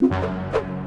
you.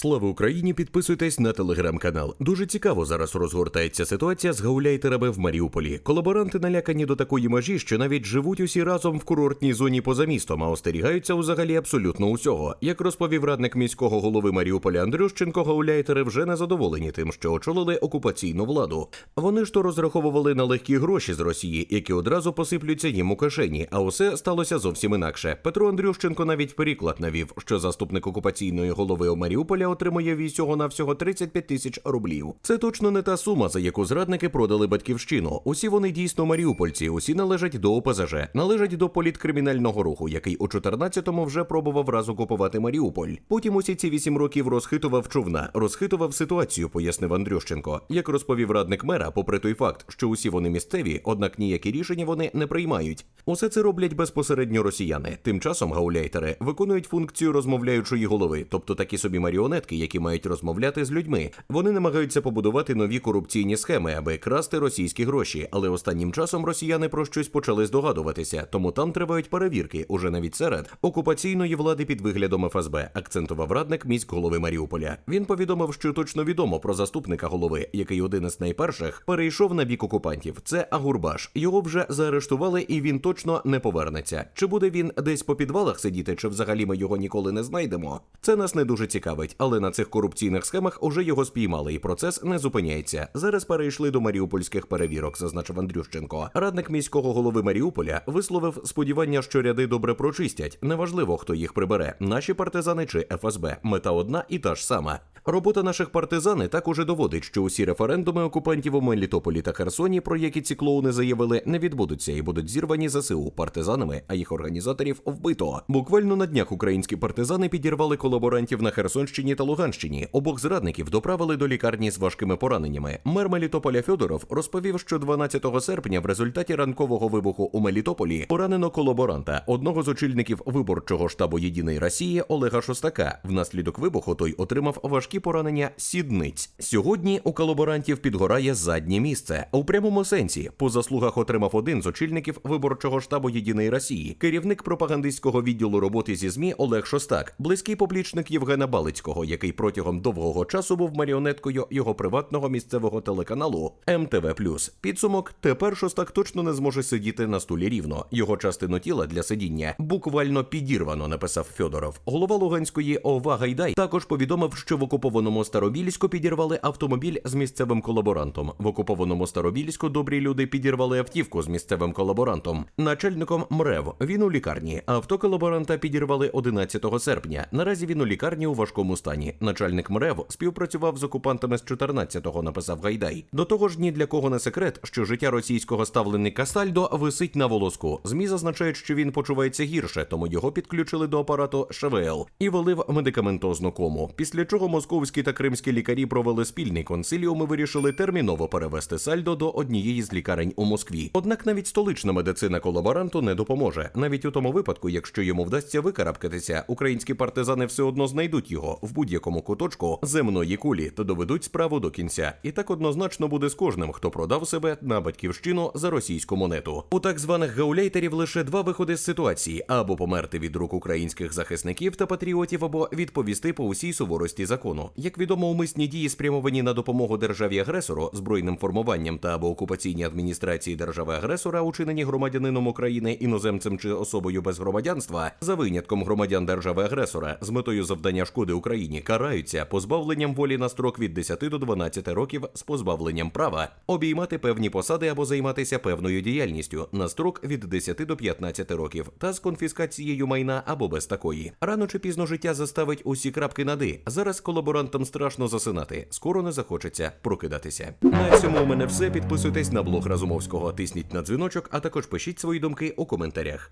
Слава Україні! Підписуйтесь на телеграм-канал. Дуже цікаво зараз розгортається ситуація з гауляйтерами в Маріуполі. Колаборанти налякані до такої межі, що навіть живуть усі разом в курортній зоні поза містом, а остерігаються взагалі абсолютно усього. Як розповів радник міського голови Маріуполя Андрющенко, гауляйтери вже не задоволені тим, що очолили окупаційну владу. Вони ж то розраховували на легкі гроші з Росії, які одразу посиплються їм у кишені. А усе сталося зовсім інакше. Петро Андрющенко навіть переклад навів, що заступник окупаційної голови у Маріуполя отримує всього на всього 35 тисяч рублів. Це точно не та сума, за яку зрадники продали батьківщину. Усі вони дійсно маріупольці, усі належать до ОПЗЖ, належать до політкримінального руху, який у 14-му вже пробував раз окупувати Маріуполь. Потім усі ці 8 років розхитував човна, розхитував ситуацію, пояснив Андрющенко. Як розповів радник мера, попри той факт, що усі вони місцеві, однак ніякі рішення вони не приймають. Усе це роблять безпосередньо росіяни. Тим часом гауляйтери виконують функцію розмовляючої голови, тобто такі собі маріонетки, які мають розмовляти з людьми. Вони намагаються побудувати нові корупційні схеми, аби красти російські гроші. Але останнім часом росіяни про щось почали здогадуватися, тому там тривають перевірки уже навіть серед окупаційної влади під виглядом ФСБ, акцентував радник міськ голови Маріуполя. Він повідомив, що точно відомо про заступника голови, який один із найперших перейшов на бік окупантів. Це Агурбаш. Його вже заарештували, і він точно не повернеться. Чи буде він десь по підвалах сидіти, чи взагалі ми його ніколи не знайдемо? Це нас не дуже цікавить, але на цих корупційних схемах уже його спіймали, і процес не зупиняється. Зараз перейшли до маріупольських перевірок, зазначив Андрющенко. Радник міського голови Маріуполя висловив сподівання, що ряди добре прочистять. Неважливо, хто їх прибере, наші партизани чи ФСБ. Мета одна і та ж сама. Робота наших партизани так уже доводить, що усі референдуми окупантів у Мелітополі та Херсоні, про які ці клоуни заявили, не відбудуться і будуть зірвані ЗСУ партизанами, а їх організаторів вбито. Буквально на днях українські партизани підірвали колаборантів на Херсонщині та Луганщині. Обох зрадників доправили до лікарні з важкими пораненнями. Мер Мелітополя Федоров розповів, що 12 серпня в результаті ранкового вибуху у Мелітополі поранено колаборанта, одного з очільників виборчого штабу Єдиної Росії Олега Шостака. Внаслідок вибуху той отримав важкі поранення сідниць. Сьогодні у колаборантів підгорає заднє місце. У прямому сенсі по заслугах отримав один з очільників виборчого штабу Єдиної Росії, керівник пропагандистського відділу роботи зі ЗМІ Олег Шостак, близький поплічник Євгена Балицького, який протягом довгого часу був маріонеткою його приватного місцевого телеканалу МТВ. Підсумок тепер Шостак точно не зможе сидіти на стулі рівно. Його частину тіла для сидіння буквально підірвано, написав Федоров. Голова Луганської ОВА Гайдай також повідомив, що в окупованому Старобільську підірвали автомобіль з місцевим колаборантом. В окупованому Старобільську добрі люди підірвали автівку з місцевим колаборантом. Начальником МРЕВ він у лікарні. Авто колаборанта підірвали 11 серпня. Наразі він у лікарні у важкому стані. Начальник МРЕВ співпрацював з окупантами з 14-го, написав Гайдай. До того ж, ні для кого не секрет, що життя російського ставленика Сальдо висить на волоску. Змі зазначають, що він почувається гірше, тому його підключили до апарату ШВЛ і ввели медикаментозну кому. Після чого московські та кримські лікарі провели спільний консиліум і вирішили терміново перевести Сальдо до однієї з лікарень у Москві. Однак навіть столична медицина колаборанту не допоможе. Навіть у тому випадку, якщо йому вдасться викарабкатися, українські партизани все одно знайдуть його в будь-якому куточку земної кулі та доведуть справу до кінця. І так однозначно буде з кожним, хто продав себе на батьківщину за російську монету. У так званих гауляйтерів лише два виходи з ситуації: або померти від рук українських захисників та патріотів, або відповісти по усій суворості закону. Як відомо, умисні дії спрямовані на допомогу державі агресору, збройним формуванням та або окупаційній адміністрації держави агресора, учинені громадянином України, іноземцем чи особою без громадянства, за винятком громадян держави агресора з метою завдання шкоди Україні караються позбавленням волі на строк від 10 до 12 років з позбавленням права обіймати певні посади або займатися певною діяльністю на строк від 10 до 15 років та з конфіскацією майна або без такої. Рано чи пізно життя заставить усі крапки на «и». Зараз колаборантам страшно засинати. Скоро не захочеться прокидатися. На цьому у мене все. Підписуйтесь на блог Разумовського, тисніть на дзвіночок, а також пишіть свої думки у коментарях.